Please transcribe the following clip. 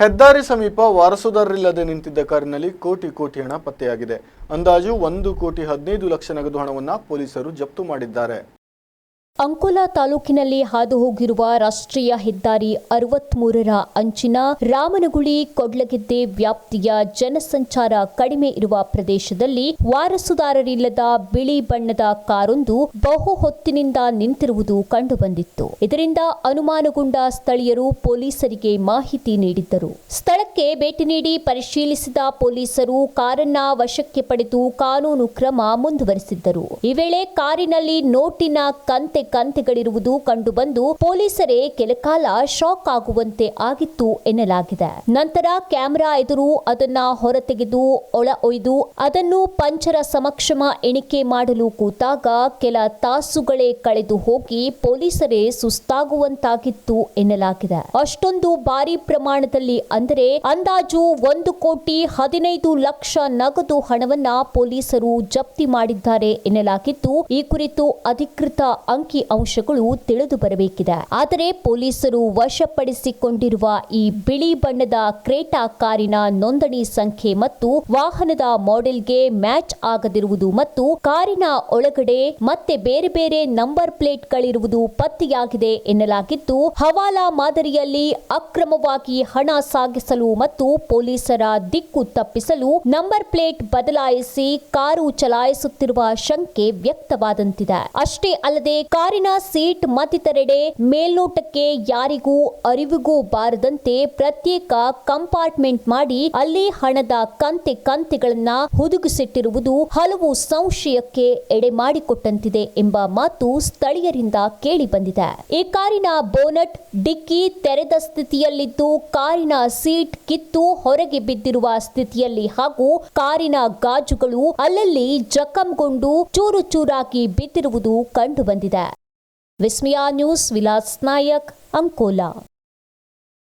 ಹೆದ್ದಾರಿ ಸಮೀಪ ವಾರಸುದಾರರಿಲ್ಲದೆ ನಿಂತಿದ್ದ ಕಾರಿನಲ್ಲಿ ಕೋಟಿ ಕೋಟಿ ಹಣ ಪತ್ತೆಯಾಗಿದೆ. ಅಂದಾಜು ಒಂದು ಕೋಟಿ ಹದಿನೈದು ಲಕ್ಷ ನಗದು ಹಣವನ್ನು ಪೊಲೀಸರು ಜಪ್ತು ಮಾಡಿದ್ದಾರೆ. ಅಂಕೋಲಾ ತಾಲೂಕಿನಲ್ಲಿ ಹಾದು ಹೋಗಿರುವ ರಾಷ್ಟ್ರೀಯ ಹೆದ್ದಾರಿ ಅರವತ್ಮೂರರ ಅಂಚಿನ ರಾಮನಗುಳಿ ಕೊಡ್ಲಗೆದ್ದೆ ವ್ಯಾಪ್ತಿಯ ಜನಸಂಚಾರ ಕಡಿಮೆ ಇರುವ ಪ್ರದೇಶದಲ್ಲಿ ವಾರಸುದಾರರಿಲ್ಲದ ಬಿಳಿ ಬಣ್ಣದ ಕಾರೊಂದು ಬಹು ಹೊತ್ತಿನಿಂದ ನಿಂತಿರುವುದು ಕಂಡುಬಂದಿತ್ತು. ಇದರಿಂದ ಅನುಮಾನಗೊಂಡ ಸ್ಥಳೀಯರು ಪೊಲೀಸರಿಗೆ ಮಾಹಿತಿ ನೀಡಿದ್ದರು. ಸ್ಥಳಕ್ಕೆ ಭೇಟಿ ನೀಡಿ ಪರಿಶೀಲಿಸಿದ ಪೊಲೀಸರು ಕಾರನ್ನ ವಶಕ್ಕೆ ಪಡೆದು ಕಾನೂನು ಕ್ರಮ ಮುಂದುವರೆಸಿದ್ದರು. ಈ ವೇಳೆ ಕಾರಿನಲ್ಲಿ ನೋಟಿನ ಕಂತೆ ಕಂತೆಗಳಿರುವುದು ಕಂಡುಬಂದು ಪೊಲೀಸರೇ ಕೆಲಕಾಲ ಶಾಕ್ ಆಗುವಂತೆ ಆಗಿತ್ತು ಎನ್ನಲಾಗಿದೆ. ನಂತರ ಕ್ಯಾಮೆರಾ ಎದುರು ಅದನ್ನ ಹೊರತೆಗೆದು ಒಳ ಒಯ್ದು ಅದನ್ನು ಪಂಚರ ಸಮಕ್ಷಮ ಎಣಿಕೆ ಮಾಡಲು ಕೂತಾಗ ಕೆಲ ತಾಸುಗಳೇ ಕಳೆದು ಹೋಗಿ ಪೊಲೀಸರೇ ಸುಸ್ತಾಗುವಂತಾಗಿತ್ತು ಎನ್ನಲಾಗಿದೆ. ಅಷ್ಟೊಂದು ಭಾರಿ ಪ್ರಮಾಣದಲ್ಲಿ ಅಂದರೆ ಅಂದಾಜು ಒಂದು ಕೋಟಿ ಹದಿನೈದು ಲಕ್ಷ ನಗದು ಹಣವನ್ನ ಪೊಲೀಸರು ಜಪ್ತಿ ಮಾಡಿದ್ದಾರೆ ಎನ್ನಲಾಗಿದ್ದು, ಈ ಕುರಿತು ಅಧಿಕೃತ ಅಂಕಿ ಅಂಶಗಳು ತಿಳಿದು ಬರಬೇಕಿದೆ. ಆದರೆ ಪೊಲೀಸರು ವಶಪಡಿಸಿಕೊಂಡಿರುವ ಈ ಬಿಳಿ ಬಣ್ಣದ ಕ್ರೇಟಾ ಕಾರಿನ ನೋಂದಣಿ ಸಂಖ್ಯೆ ಮತ್ತು ವಾಹನದ ಮಾಡೆಲ್ಗೆ ಮ್ಯಾಚ್ ಆಗದಿರುವುದು ಮತ್ತು ಕಾರಿನ ಒಳಗಡೆ ಮತ್ತೆ ಬೇರೆ ಬೇರೆ ನಂಬರ್ ಪ್ಲೇಟ್ಗಳಿರುವುದು ಪತ್ತೆಯಾಗಿದೆ ಎನ್ನಲಾಗಿದ್ದು, ಹವಾಲಾ ಮಾದರಿಯಲ್ಲಿ ಅಕ್ರಮವಾಗಿ ಹಣ ಸಾಗಿಸಲು ಮತ್ತು ಪೊಲೀಸರ ದಿಕ್ಕು ತಪ್ಪಿಸಲು ನಂಬರ್ ಪ್ಲೇಟ್ ಬದಲಾಯಿಸಿ ಕಾರು ಚಲಾಯಿಸುತ್ತಿರುವ ಶಂಕೆ ವ್ಯಕ್ತವಾದಂತಿದೆ. ಅಷ್ಟೇ ಅಲ್ಲದೆ ಕಾರಿನ ಸೀಟ್ ಮತ್ತಿತರೆಡೆ ಮೇಲ್ನೋಟಕ್ಕೆ ಯಾರಿಗೂ ಅರಿವಿಗೂ ಬಾರದಂತೆ ಪ್ರತ್ಯೇಕ ಕಂಪಾರ್ಟ್ಮೆಂಟ್ ಮಾಡಿ ಅಲ್ಲಿ ಹಣದ ಕಂತೆ ಕಂತೆಗಳನ್ನ ಹುದುಗಿಸಿಟ್ಟಿರುವುದು ಹಲವು ಸಂಶಯಕ್ಕೆ ಎಡೆ ಮಾಡಿಕೊಟ್ಟಂತಿದೆ ಎಂಬ ಮಾತು ಸ್ಥಳೀಯರಿಂದ ಕೇಳಿ ಬಂದಿದೆ ಈ ಕಾರಿನ ಬೋನಟ್ ಡಿಕ್ಕಿ ತೆರೆದ ಸ್ಥಿತಿಯಲ್ಲಿದ್ದು ಕಾರಿನ ಸೀಟ್ ಕಿತ್ತು ಹೊರಗೆ ಬಿದ್ದಿರುವ ಸ್ಥಿತಿಯಲ್ಲಿ ಹಾಗೂ ಕಾರಿನ ಗಾಜುಗಳು ಅಲ್ಲಲ್ಲಿ ಜಖಂಗೊಂಡು ಚೂರು ಚೂರಾಗಿ ಬಿದ್ದಿರುವುದು ಕಂಡುಬಂದಿದೆ. विस्मिया न्यूज़ विलास नायक अंकोला।